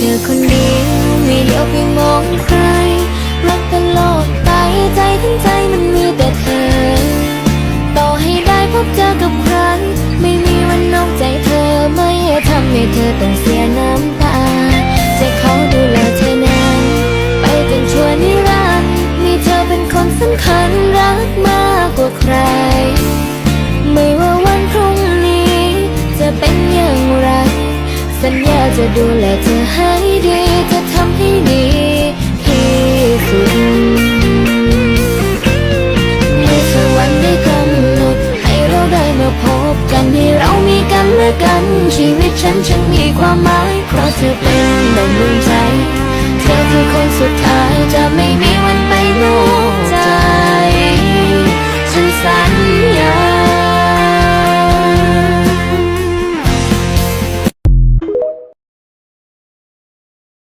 ธอคนเดียวไม่เลียวไปมองใคร รักตลอดไปใจทั้งใจมันมีแต่เธอ ต่อให้ได้พบเจอกับใคร ไม่มีวันนอกใจเธอไม่ทำให้เธอต้องเสียน้ำตาจะขอดูแลเธอนานไปจนชั่วนิรันดร์มีเธอเป็นคนสำคัญรักมาก จะดูแลเธอให้ดี จะทำให้ดีที่สุดเมื่อสวรรค์ได้กำหนดให้เราได้มาพบกันให้เรามีกันและกัน ชีวิตฉันฉันมีความหมายเพราะเธอเป็นดังดวงใจ เธอคือคนสุดท้ายจะไม่มีวัน